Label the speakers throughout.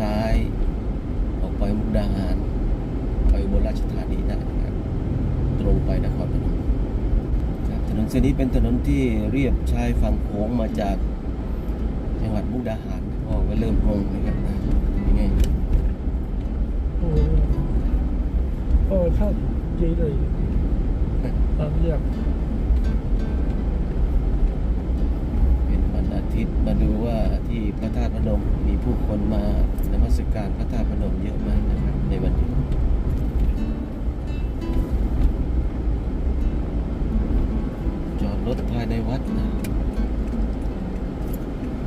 Speaker 1: ซ้าย ออกไปมุกดาหาร ไปอุบนราชธานีได้นะครับ ตรงไปนครพนมครับถนนเส้นนี้เป็นถนนที่เรียบชายฝั่งโขงมาจากจังหวัดมุกดาหารพ่อก็เริ่มงงนะครับยังไง
Speaker 2: โอ้โอ้ชอบจีเลยตามเรียก
Speaker 1: พนมมีผู้คนมานมัสการพระธาตุพนมเยอะไหมนะครับในวันนี้จอดรถภายในวัดนะ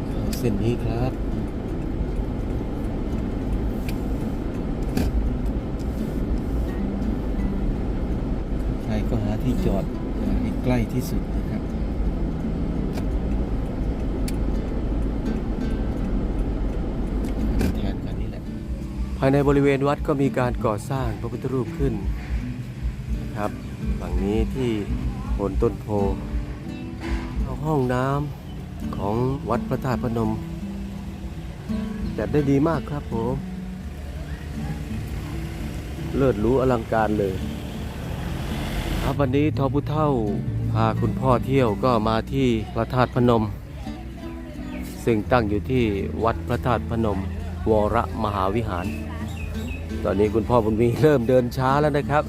Speaker 1: เข้าเส้นนี้ครับใครก็หาที่จอดให้ใกล้ที่สุดนะายในบริเวณวัดก็มีการก่อสร้างพระพุทธรูปขึ้นนะครับฝั่งนี้ที่โคนต้นโพห้องน้ำของวัดพระธาตุพนม จัดได้ดีมากครับผม เลิศรู้อลังการเลย ครับวันนี้ทอพุเท่าพาคุณพ่อเที่ยวก็มาที่พระธาตุพนม ซึ่งตั้งอยู่ที่วัดพระธาตุพนม วรมหาวิหาร ตอนนี้คุณพ่อบุญมีเริ่มเดินช้าแล้วนะครับ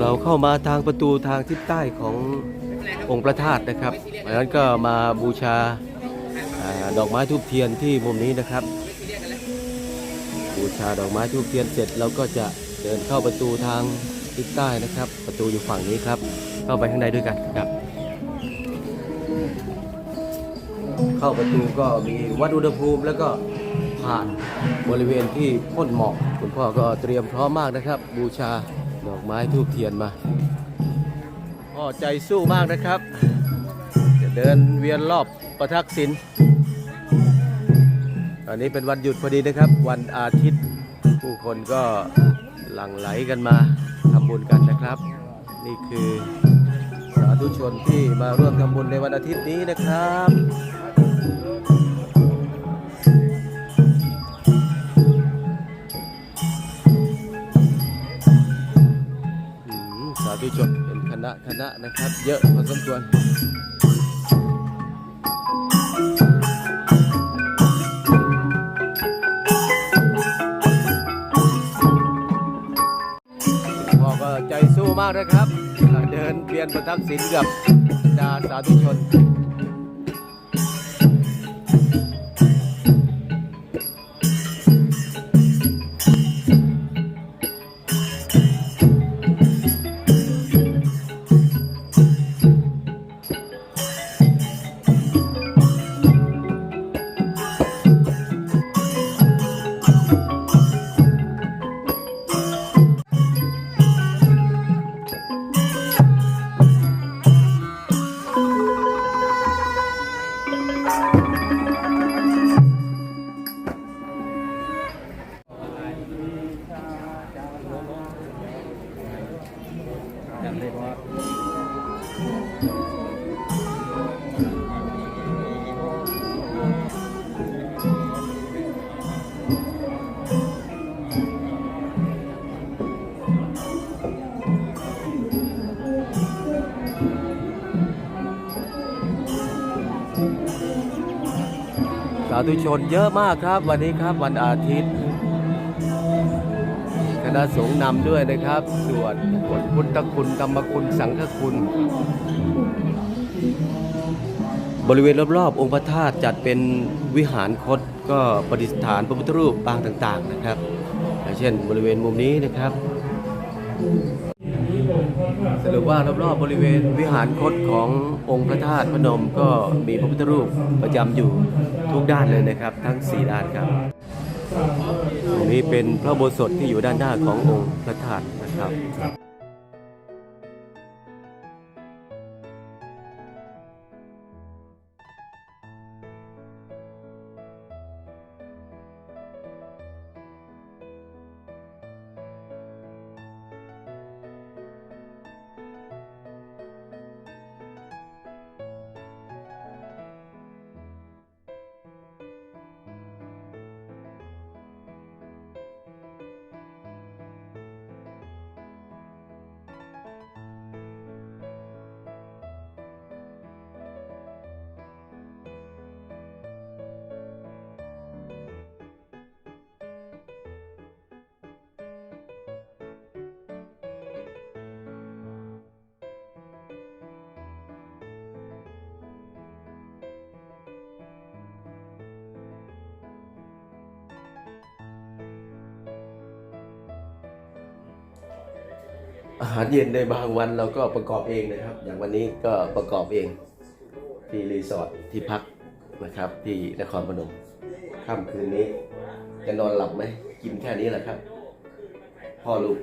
Speaker 1: เราเข้ามาทางประตูทางทิศใต้ขององค์พระธาตุนะครับดังนั้นก็มาบูชาดอกไม้ทูบเทียนที่มุมนี้นะครับ บูชาดอกไม้ทูบเทียนเสร็จเราก็จะเดินเข้าประตูทางทิศใต้นะครับ ประตูอยู่ฝั่งนี้ครับ เข้าไปข้างในด้วยกันครับ เข้าประตูก็มีวัดอุณหภูมิแล้วก็ ผ่านบริเวณที่พ่นหมอกคุณพ่อก็เตรียมพร้อมมากนะครับ บูชาดอกไม้ทูบเทียนมาพ่อใจสู้มากนะครับ จะเดินเวียนรอบประทักษิณตอนนี้เป็นวันหยุดพอดีนะครับ วันอาทิตย์ผู้คนก็หลั่งไหลกันมาทำบุญกันนะครับ นี่คือสาธุชนที่มาร่วมทำบุญในวันอาทิตย์นี้นะครับ ธุชนเป็นคณะคณะนะครับ เยอะพอสมควรพ่อก็ใจสู้มากนะครับ เดินเวียนประทับศิลกับบดาสาธุชน สาธุชนเยอะมากครับ วันนี้ครับวันอาทิตย์ คณะสงฆ์นำด้วยนะครับส่วนบทพุทธคุณธรรมคุณสังฆคุณ บริเวณรอบๆ องค์พระธาตุจัดเป็นวิหารคดก็ประดิษฐานพระพุทธรูปปางต่างๆนะครับเช่นบริเวณมุมนี้นะครับ สรุปว่ารอบๆบริเวณวิหารคดขององค์พระธาตุพนมก็มีพระพุทธรูปประจำอยู่ทุกด้านเลยนะครับ ทั้ง 4 ด้านครับ ตรงนี้เป็นพระโบสถที่อยู่ด้านหน้าขององค์พระธาตุนะครับ อาหารเย็นในบางวันเราก็ประกอบเองนะครับ อย่างวันนี้ก็ประกอบเอง ที่รีสอร์ทที่พักนะครับ ที่นครพนมค่ำคืนนี้จะนอนหลับไหมกินแค่นี้แหละครับ พ่อลูก